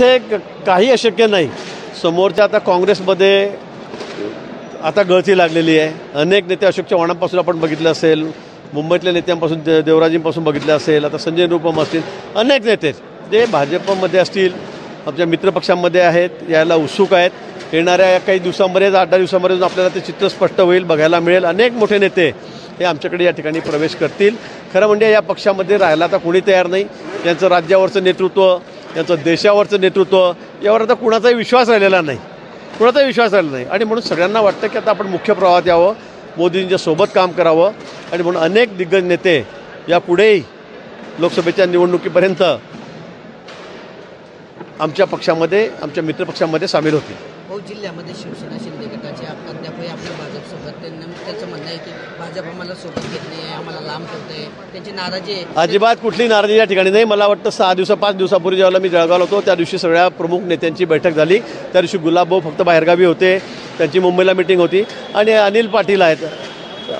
ते क- काही अशक्य नाही. समोरच्या आता काँग्रेसमध्ये आता गळती लागलेली आहे. अनेक नेते अशोक चव्हाणांपासून आपण बघितलं असेल मुंबईतल्या नेत्यांपासून दे देवराजींपासून बघितलं असेल आता संजय रूपम असतील अनेक नेते जे भाजपमध्ये असतील आमच्या मित्रपक्षांमध्ये आहेत यायला उत्सुक आहेत. येणाऱ्या काही दिवसांमध्ये आठ दहा दिवसांमध्ये आपल्याला ते चित्र स्पष्ट होईल बघायला मिळेल. अनेक मोठे नेते हे आमच्याकडे या ठिकाणी प्रवेश करतील. खरं म्हणजे या पक्षामध्ये राहायला आता कोणी तयार नाही. त्यांचं राज्यावरचं नेतृत्व यांचं देशावरचं नेतृत्व यावर आता कुणाचाही विश्वास राहिलेला नाही. कुणाचाही विश्वास राहिला नाही. आणि म्हणून सगळ्यांना वाटतं की आता आपण मुख्य प्रवाहात यावं मोदींच्या सोबत काम करावं. आणि म्हणून अनेक दिग्गज नेते यापुढेही लोकसभेच्या निवडणुकीपर्यंत आमच्या पक्षामध्ये आमच्या मित्रपक्षामध्ये सामील होतील. भाऊ जिल्ह्यामध्ये शिवसेना शिंदे गटाचे अद्यापही आपल्या भाजपसोबत त्यांना म्हणणं आहे की भाजप आम्हाला सोबत घेत नाही आम्हाला लांब ठेवते त्यांची नाराजी आहे. अजिबात कुठली नाराजी या ठिकाणी नाही. मला वाटतं सहा दिवसा पाच दिवसापूर्वी ज्यावेळेला मी जळगावला होतो त्या दिवशी सगळ्या प्रमुख नेत्यांची बैठक झाली. त्या दिवशी गुलाबभाऊ फक्त बाहेरगावी होते. त्यांची मुंबईला मिटिंग होती. आणि अनिल पाटील आहेत.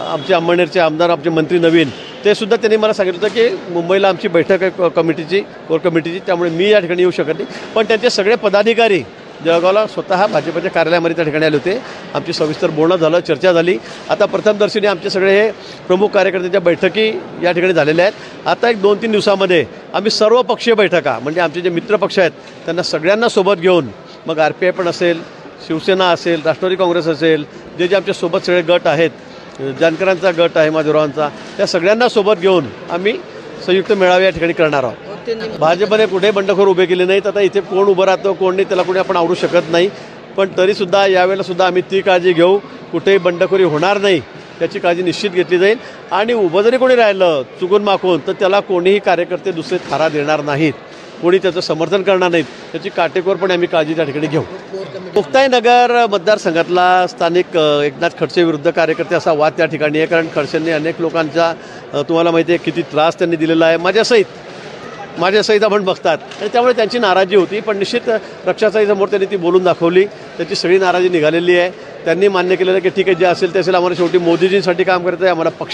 आमचे अंमळनेरचे आमदार आमचे मंत्री नवीन. ते सुद्धा त्यांनी मला सांगितलं होतं की मुंबईला आमची बैठक आहे क- कमिटीची कोर कमिटीची. त्यामुळे मी या ठिकाणी येऊ शकत नाही. पण त्यांचे सगळे पदाधिकारी जळगावला स्वतः भाजपच्या कार्यालयामध्ये त्या ठिकाणी आले होते. आमची सविस्तर बोलणं झालं चर्चा झाली. आता प्रथमदर्शनी आमचे सगळे हे प्रमुख कार्यकर्त्यांच्या बैठकी या ठिकाणी झालेल्या आहेत. आता एक दोन तीन दिवसामध्ये आम्ही सर्व पक्षीय बैठका म्हणजे आमचे जे मित्रपक्ष आहेत त्यांना सगळ्यांना सोबत घेऊन मग आर पी आय पण असेल शिवसेना असेल राष्ट्रवादी काँग्रेस असेल जे जे आमच्यासोबत सगळे गट आहेत जानकरांचा गट आहे माधुरावांचा त्या सगळ्यांना सोबत घेऊन आम्ही संयुक्त मेळावे या ठिकाणी करणार आहोत. भाजपने कुठेही बंडखोर उभे केले नाहीत. आता इथे कोण उभं राहतं कोण नाही त्याला कोणी आपण आवरू शकत नाही. पण तरीसुद्धा यावेळेला सुद्धा आम्ही ती काळजी घेऊ. कुठेही बंडखोरी होणार नाही त्याची काळजी निश्चित घेतली जाईल. आणि उभं जरी कोणी राहिलं चुकून माकून तर त्याला कोणीही कार्यकर्ते दुसरे थारा देणार नाहीत. कोणी त्याचं समर्थन करणार नाहीत. त्याची काटेकोरपणे आम्ही काळजी त्या ठिकाणी घेऊ. मुक्ताईनगर मतदारसंघातला स्थानिक एकनाथ खडसे विरुद्ध कार्यकर्ते असा वाद त्या ठिकाणी आहे. कारण खडसेंनी अनेक लोकांचा तुम्हाला माहिती आहे किती त्रास त्यांनी दिलेला आहे. माझ्यासहित माझ्यासहित आपण बघतात. आणि त्यामुळे त्यांची नाराजी होती. पण निश्चित रक्षाचाही समोर त्यांनी ती बोलून दाखवली. त्याची सगळी नाराजी निघालेली आहे. त्यांनी मान्य केलेलं की ठीक आहे जे असेल ते असेल. आम्हाला शेवटी मोदीजींसाठी काम करायचं आहे. आम्हाला पक्ष